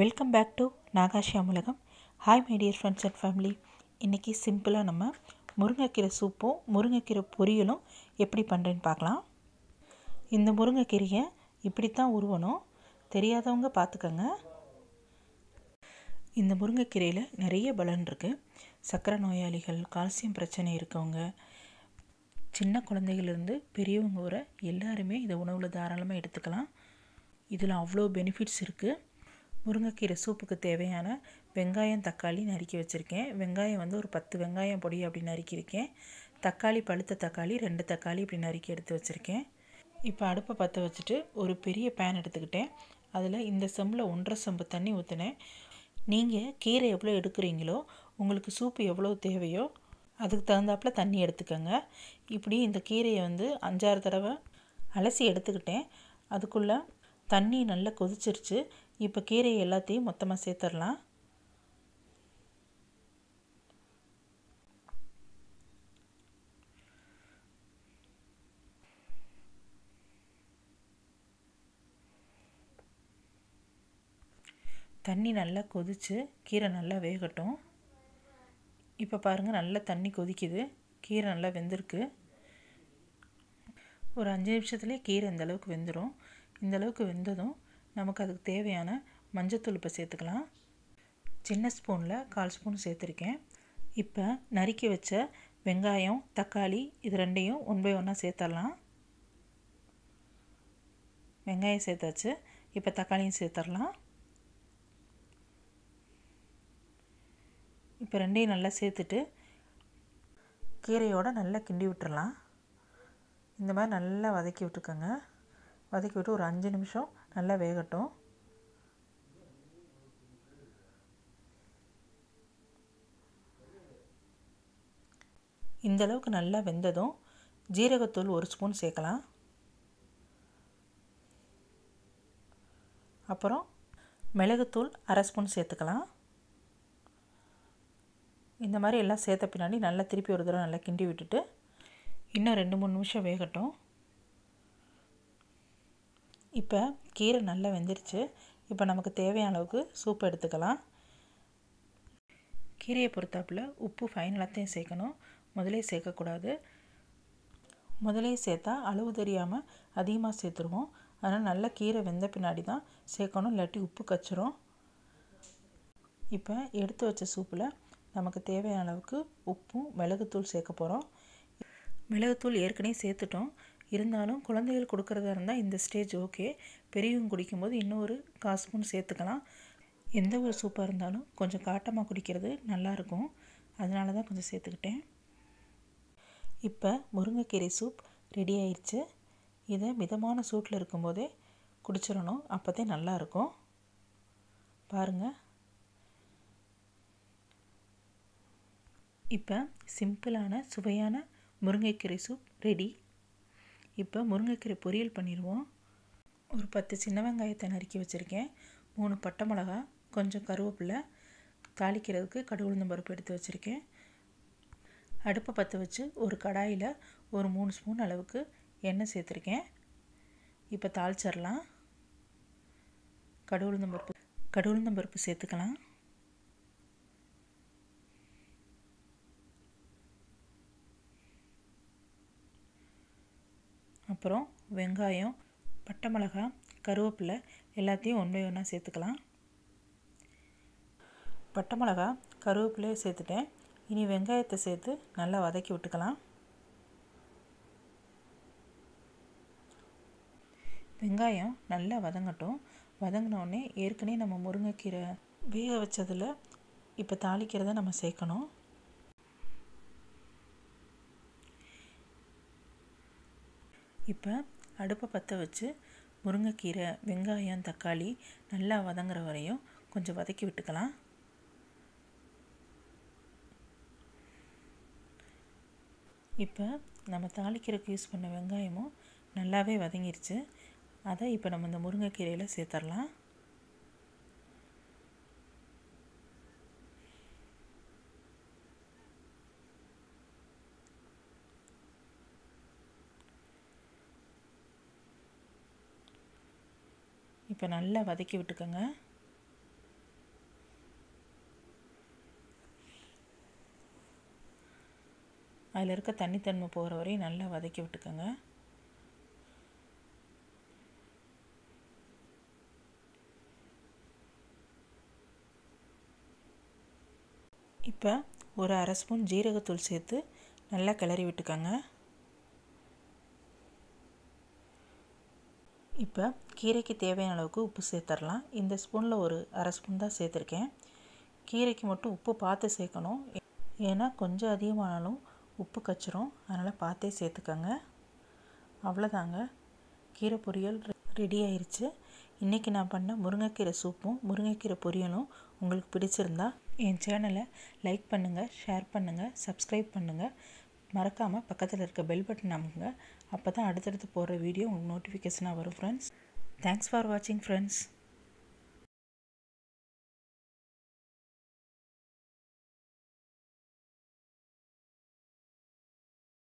Welcome back to நாகாஷியா உலகம் hi my dear friends and family இன்றைக்கி சிம்பிளாக நம்ம முருங்கைக்கீரை சூப்பும் முருங்கைக்கீரை பொரியலும் எப்படி பண்ணுறேன்னு பார்க்கலாம். இந்த முருங்கைக்கீரையை இப்படி தான் உருவணும். தெரியாதவங்க பார்த்துக்கங்க. இந்த முருங்கைக்கீரையில் நிறைய பலன் இருக்குது சர்க்கரை நோயாளிகள் கால்சியம் பிரச்சனை இருக்கவங்க சின்ன குழந்தைகள்லேருந்து பெரியவங்க வர எல்லாருமே இதை உணவில் தாராளமாக எடுத்துக்கலாம். இதில் அவ்வளோ பெனிஃபிட்ஸ் இருக்குது முருங்கைக்கீரை சூப்புக்கு தேவையான வெங்காயம் தக்காளி நறுக்கி வச்சுருக்கேன். வெங்காயம் வந்து ஒரு பத்து வெங்காயம் பொடி அப்படி நறுக்கியிருக்கேன் தக்காளி பழுத்த தக்காளி ரெண்டு தக்காளி இப்படி நறுக்கி எடுத்து வச்சுருக்கேன். இப்போ அடுப்பை பற்ற வச்சுட்டு ஒரு பெரிய பேன் எடுத்துக்கிட்டேன். அதில் இந்த செம்பில் ஒன்றரை செம்பு தண்ணி ஊற்றினேன் நீங்கள் கீரை எவ்வளோ எடுக்கிறீங்களோ உங்களுக்கு சூப்பு எவ்வளோ தேவையோ அதுக்கு தகுந்தாப்புல தண்ணி எடுத்துக்கோங்க. இப்படி இந்த கீரையை வந்து அஞ்சாறு தடவை அலசி எடுத்துக்கிட்டேன். அதுக்குள்ளே தண்ணி நல்லா கொதிச்சிருச்சு. இப்போ கீரை எல்லாத்தையும் மொத்தமாக சேர்த்துடலாம். தண்ணி நல்லா கொதித்து கீரை நல்லா வேகட்டும். இப்போ பாருங்கள் நல்லா தண்ணி கொதிக்குது. கீரை நல்லா வெந்திருக்கு. ஒரு அஞ்சு நிமிஷத்துலேயே கீரை இந்தளவுக்கு வெந்துடும் இந்த அளவுக்கு வெந்ததும் நமக்கு அதுக்கு தேவையான மஞ்சத்தூள் இப்போ சேர்த்துக்கலாம். சின்ன ஸ்பூனில் கால் ஸ்பூன் சேர்த்துருக்கேன். இப்போ நறுக்கி வச்ச வெங்காயம் தக்காளி இது ரெண்டையும் ஒன் பை ஒன்றா சேர்த்துடலாம் வெங்காயம் சேர்த்தாச்சு. இப்போ தக்காளியும் சேர்த்துடலாம் இப்போ ரெண்டையும் நல்லா சேர்த்துட்டு கீரையோடு நல்லா கிண்டி விட்டுறலாம் இந்த மாதிரி நல்லா வதக்கி விட்டுக்கோங்க. வதக்கி விட்டு ஒரு அஞ்சு நிமிஷம் நல்லா வேகட்டும். இந்தளவுக்கு நல்லா வெந்ததும் ஜீரகத்தூள் ஒரு ஸ்பூன் சேர்க்கலாம். அப்புறம் மிளகுத்தூள் அரை ஸ்பூன் சேர்த்துக்கலாம். இந்த மாதிரி எல்லாம் சேர்த்த பின்னாடி நல்லா திருப்பி ஒரு தடவை நல்லா கிண்டி விட்டுட்டு இன்னும் ரெண்டு மூணு நிமிஷம் வேகட்டும். இப்போ கீரை நல்லா வெந்துருச்சு. இப்போ நமக்கு தேவையான அளவுக்கு சூப் எடுத்துக்கலாம். கீரையை பொறுத்தாப்பில் உப்பு ஃபைனலாத்தையும் சேர்க்கணும். முதலே சேர்க்கக்கூடாது. முதலே சேர்த்தா அளவு தெரியாமல் அதிகமாக சேர்த்துருவோம். அதனால் நல்லா கீரை வெந்த பின்னாடி தான் சேர்க்கணும். இல்லாட்டி உப்பு கச்சிரும். இப்போ எடுத்து வச்ச சூப்பில் நமக்கு தேவையான அளவுக்கு உப்பும் மிளகுத்தூள் சேர்க்க போகிறோம் மிளகுத்தூள் ஏற்கனவே சேர்த்துட்டோம். இருந்தாலும் குழந்தைகள் கொடுக்குறதா இருந்தால் இந்த ஸ்டேஜ் ஓகே பெரியவங்க குடிக்கும்போது இன்னொரு கால் ஸ்பூன் சேர்த்துக்கலாம். எந்த ஒரு சூப்பாக இருந்தாலும் கொஞ்சம் காட்டமாக குடிக்கிறது நல்லாயிருக்கும் அதனால தான் கொஞ்சம் சேர்த்துக்கிட்டேன். இப்போ முருங்கைக்கீரை சூப் ரெடி ஆயிடுச்சு இதை மிதமான சூட்டில் இருக்கும்போதே குடிச்சிடணும். அப்போ தான் நல்லாயிருக்கும் பாருங்கள் இப்போ சிம்பிளான சுவையான முருங்கைக்கீரை சூப் ரெடி இப்போ முருங்கைக்கீரை பொரியல் பண்ணிடுவோம். ஒரு பத்து சின்ன வெங்காயத்தை நறுக்கி வச்சுருக்கேன். மூணு பட்டை மிளகா கொஞ்சம் கருவேப்பிலை தாளிக்கிறதுக்கு கடுகுளுந்தம் பருப்பு எடுத்து வச்சுருக்கேன். அடுப்பை பற்ற வச்சு ஒரு கடாயில் ஒரு மூணு ஸ்பூன் அளவுக்கு எண்ணெய் சேர்த்துருக்கேன். இப்போ தாளிச்சிடலாம். கடுகுளுந்தம் பருப்பு கடுகுளுந்தம் பருப்பு சேர்த்துக்கலாம். அப்புறம் வெங்காயம் பட்டை மிளகா கருவேப்பிலை எல்லாத்தையும் ஒன் பை ஒன்றா சேர்த்துக்கலாம். பட்டை மிளகா கருவேப்பிலையை சேர்த்துட்டேன். இனி வெங்காயத்தை சேர்த்து நல்லா வதக்கி விட்டுக்கலாம். வெங்காயம் நல்லா வதங்கட்டும். வதங்கினோடனே ஏற்கனவே நம்ம முருங்கைக்கீரை வேக வச்சதில் இப்போ தாளிக்கிறத நம்ம சேர்க்கணும். இப்போ அடுப்பை பற்ற வச்சு முருங்கைக்கீரை வெங்காயம் தக்காளி நல்லா வதங்குற வரையும் கொஞ்சம் வதக்கி விட்டுக்கலாம். இப்போ நம்ம தாளிக்கிறதுக்கு யூஸ் பண்ண வெங்காயமும் நல்லாவே வதங்கிருச்சு. அதை இப்போ நம்ம இந்த முருங்கைக்கீரையில் சேர்த்துடலாம் இப்போ நல்லா வதக்கி விட்டுக்கோங்க. அதில் இருக்க தண்ணித்தன்மை போகிற வரையும் நல்லா வதக்கி விட்டுக்கோங்க. இப்போ ஒரு அரை ஸ்பூன் ஜீரகத்தூள் சேர்த்து நல்லா கிளறி விட்டுக்கோங்க. இப்போ கீரைக்கு தேவையான அளவுக்கு உப்பு சேர்த்துடலாம் இந்த ஸ்பூனில் ஒரு அரை ஸ்பூன் தான் சேர்த்துருக்கேன். கீரைக்கு மட்டும் உப்பு பார்த்து சேர்க்கணும். ஏன்னா கொஞ்சம் அதிகமானாலும் உப்பு கச்சிரும். அதனால் பார்த்தே சேர்த்துக்கோங்க. அவ்வளோதாங்க. கீரை பொரியல் ரெடி ஆயிடுச்சு இன்றைக்கி நான் பண்ண முருங்கைக்கீரை சூப்பும் முருங்கைக்கீரை பொரியலும் உங்களுக்கு பிடிச்சிருந்தா என் சேனலை லைக் பண்ணுங்கள் ஷேர் பண்ணுங்கள் சப்ஸ்கிரைப் பண்ணுங்கள் மறக்காமல் பக்கத்தில் இருக்க பெல் பட்டன் அமுங்க. அப்போ தான் அடுத்தடுத்து போடுற வீடியோ உங்களுக்கு நோட்டிஃபிகேஷனாக வரும் ஃப்ரெண்ட்ஸ் தேங்க்ஸ் ஃபார் வாட்சிங் ஃப்ரெண்ட்ஸ்